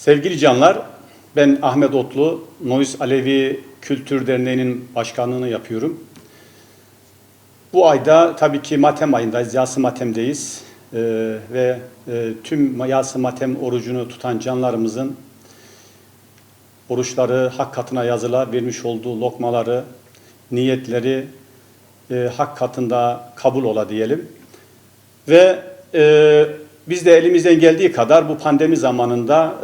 Sevgili canlar, ben Ahmet Otlu, Nois Alevi Kültür Derneği'nin başkanlığını yapıyorum. Bu ayda tabii ki Matem ayındayız, Yası Matem'deyiz Ee, ve e, tüm Yası Matem orucunu tutan canlarımızın oruçları hak katına yazıla vermiş olduğu lokmaları, niyetleri e, hak katında kabul ola diyelim. Ve e, biz de elimizden geldiği kadar bu pandemi zamanında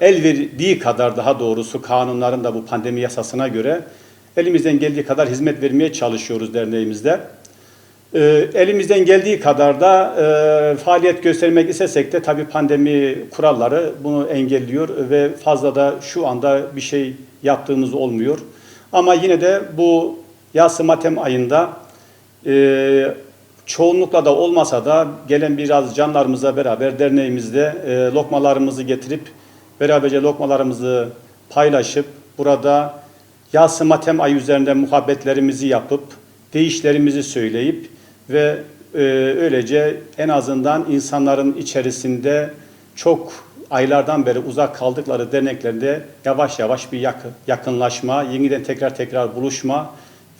e, el verdiği kadar daha doğrusu kanunların da bu pandemi yasasına göre elimizden geldiği kadar hizmet vermeye çalışıyoruz derneğimizde. E, elimizden geldiği kadar da e, faaliyet göstermek istesek de tabii pandemi kuralları bunu engelliyor ve fazla da şu anda bir şey yaptığımız olmuyor. Ama yine de bu Yas-ı Matem ayında e, çoğunlukla da olmasa da gelen biraz canlarımızla beraber derneğimizde e, lokmalarımızı getirip beraberce lokmalarımızı paylaşıp burada Yas-ı Matem ayı üzerinde muhabbetlerimizi yapıp değişlerimizi söyleyip ve e, öylece en azından insanların içerisinde çok aylardan beri uzak kaldıkları derneklerinde yavaş yavaş bir yakın, yakınlaşma, yeniden tekrar tekrar buluşma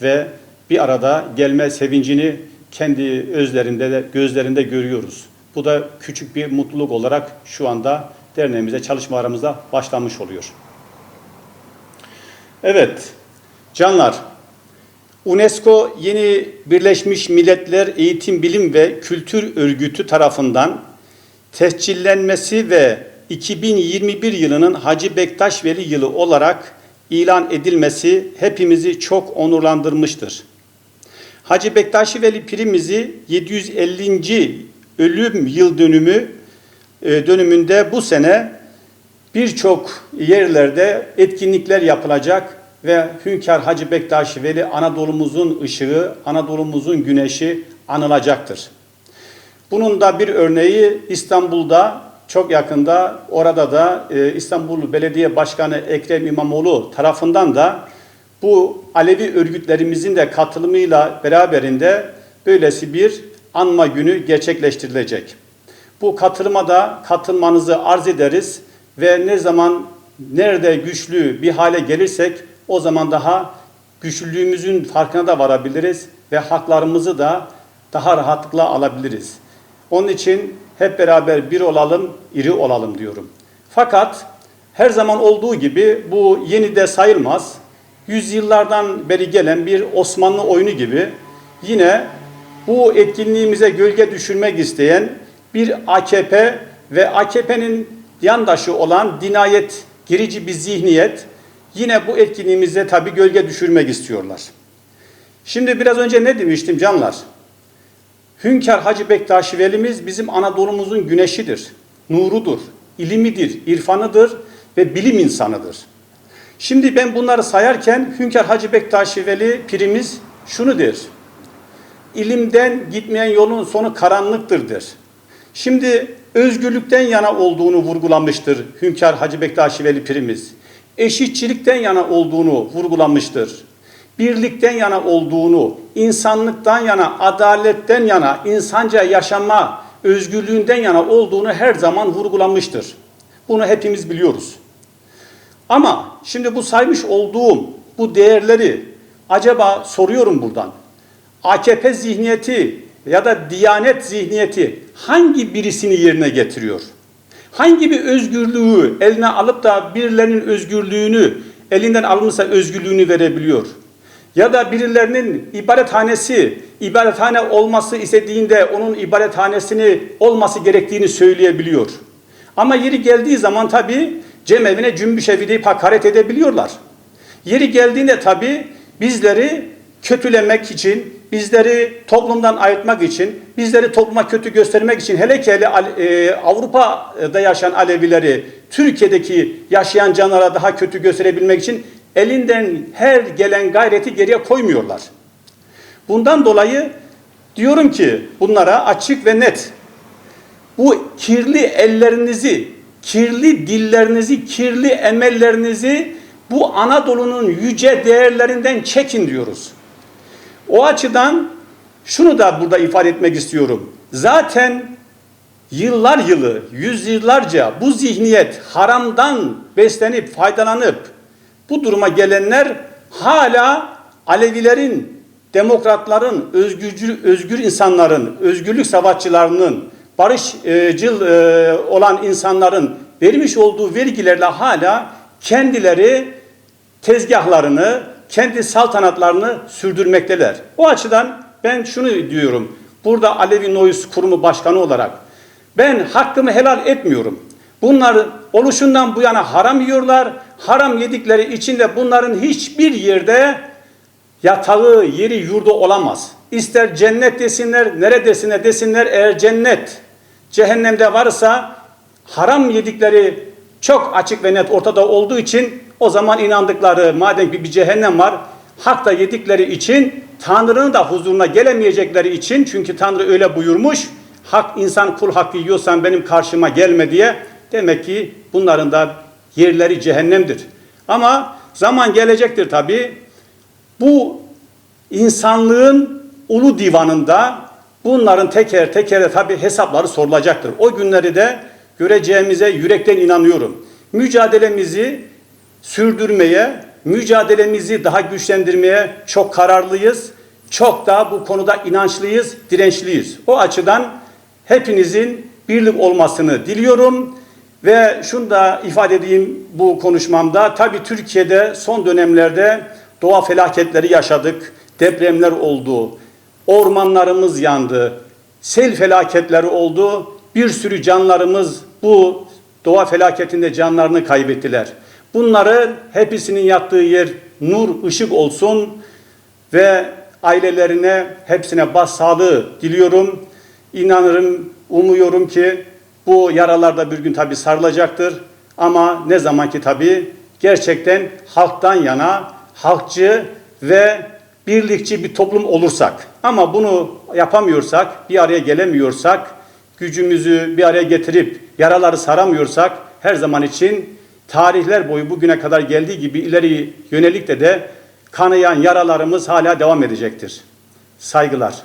ve bir arada gelme sevincini kendi özlerinde de gözlerinde görüyoruz. Bu da küçük bir mutluluk olarak şu anda derneğimize çalışmalarımıza başlamış oluyor. Evet, canlar, UNESCO yeni Birleşmiş Milletler Eğitim, Bilim ve Kültür Örgütü tarafından tescillenmesi ve 2021 yılının Hacı Bektaş Veli yılı olarak ilan edilmesi hepimizi çok onurlandırmıştır. Hacı Bektaşi Veli Pirimizi 750. ölüm yıl dönümü e, dönümünde bu sene birçok yerlerde etkinlikler yapılacak ve Hünkar Hacı Bektaşi Veli Anadolu'muzun ışığı, Anadolu'muzun güneşi anılacaktır. Bunun da bir örneği İstanbul'da çok yakında orada da e, İstanbul Belediye Başkanı Ekrem İmamoğlu tarafından da bu Alevi örgütlerimizin de katılımıyla beraberinde böylesi bir anma günü gerçekleştirilecek. Bu katılıma da katılmanızı arz ederiz ve ne zaman nerede güçlü bir hale gelirsek o zaman daha güçlülüğümüzün farkına da varabiliriz ve haklarımızı da daha rahatlıkla alabiliriz. Onun için hep beraber bir olalım, iri olalım diyorum. Fakat her zaman olduğu gibi bu yeni de sayılmaz. Yüzyıllardan beri gelen bir Osmanlı oyunu gibi yine bu etkinliğimize gölge düşürmek isteyen bir AKP ve AKP'nin yandaşı olan dinayet gerici bir zihniyet yine bu etkinliğimize tabi gölge düşürmek istiyorlar. Şimdi biraz önce ne demiştim canlar? Hünkar Hacı Bektaşi Velimiz bizim Anadolu'muzun güneşidir, nurudur, ilimidir, irfanıdır ve bilim insanıdır. Şimdi ben bunları sayarken Hünkar Hacı Bektaşi Veli pirimiz şunu der. İlimden gitmeyen yolun sonu karanlıktır der. Şimdi özgürlükten yana olduğunu vurgulamıştır Hünkar Hacı Bektaşi Veli pirimiz. Eşitçilikten yana olduğunu vurgulamıştır. Birlikten yana olduğunu, insanlıktan yana, adaletten yana, insanca yaşama özgürlüğünden yana olduğunu her zaman vurgulamıştır. Bunu hepimiz biliyoruz. Ama şimdi bu saymış olduğum bu değerleri acaba soruyorum buradan. AKP zihniyeti ya da Diyanet zihniyeti hangi birisini yerine getiriyor? Hangi bir özgürlüğü eline alıp da birilerinin özgürlüğünü elinden alınırsa özgürlüğünü verebiliyor? Ya da birilerinin ibadethanesi, ibadethane olması istediğinde onun ibadethanesini olması gerektiğini söyleyebiliyor. Ama yeri geldiği zaman tabii cemevine cümbüş evi deyip hakaret edebiliyorlar. Yeri geldiğinde tabii bizleri kötülemek için, bizleri toplumdan ayırtmak için, bizleri topluma kötü göstermek için, hele ki hele e, Avrupa'da yaşayan Alevileri, Türkiye'deki yaşayan canlara daha kötü gösterebilmek için elinden her gelen gayreti geriye koymuyorlar. Bundan dolayı diyorum ki bunlara açık ve net bu kirli ellerinizi, kirli dillerinizi, kirli emellerinizi bu Anadolu'nun yüce değerlerinden çekin diyoruz. O açıdan şunu da burada ifade etmek istiyorum. Zaten yıllar yılı, yüzyıllarca bu zihniyet haramdan beslenip faydalanıp bu duruma gelenler hala Alevilerin, demokratların, özgürcü, özgür insanların, özgürlük savaşçılarının, barışçıl e, olan insanların vermiş olduğu vergilerle hala kendileri tezgahlarını, kendi saltanatlarını sürdürmekteler. O açıdan ben şunu diyorum. Burada Alevi Noyuz Kurumu Başkanı olarak ben hakkımı helal etmiyorum. Bunlar oluşundan bu yana haram yiyorlar. Haram yedikleri için de bunların hiçbir yerde yatağı, yeri, yurdu olamaz. İster cennet desinler, neredesine desinler eğer cennet cehennemde varsa haram yedikleri çok açık ve net ortada olduğu için o zaman inandıkları madem ki bir cehennem var hak da yedikleri için Tanrı'nın da huzuruna gelemeyecekleri için çünkü Tanrı öyle buyurmuş hak insan kul hakkı yiyorsan benim karşıma gelme diye demek ki bunların da yerleri cehennemdir. Ama zaman gelecektir tabi. Bu insanlığın ulu divanında bunların teker teker de tabi hesapları sorulacaktır. O günleri de göreceğimize yürekten inanıyorum. Mücadelemizi sürdürmeye, mücadelemizi daha güçlendirmeye çok kararlıyız. Çok da bu konuda inançlıyız, dirençliyiz. O açıdan hepinizin birlik olmasını diliyorum. Ve şunu da ifade edeyim bu konuşmamda. Tabii Türkiye'de son dönemlerde doğa felaketleri yaşadık. Depremler oldu. Ormanlarımız yandı. Sel felaketleri oldu. Bir sürü canlarımız bu doğa felaketinde canlarını kaybettiler. Bunların hepsinin yattığı yer nur, ışık olsun ve ailelerine hepsine başsağlığı diliyorum. İnanırım, umuyorum ki bu yaralar da bir gün tabi sarılacaktır. Ama ne zaman ki tabi gerçekten halktan yana, halkçı ve birlikçi bir toplum olursak ama bunu yapamıyorsak, bir araya gelemiyorsak, gücümüzü bir araya getirip yaraları saramıyorsak her zaman için tarihler boyu bugüne kadar geldiği gibi ileri yönelik de de kanayan yaralarımız hala devam edecektir. Saygılar.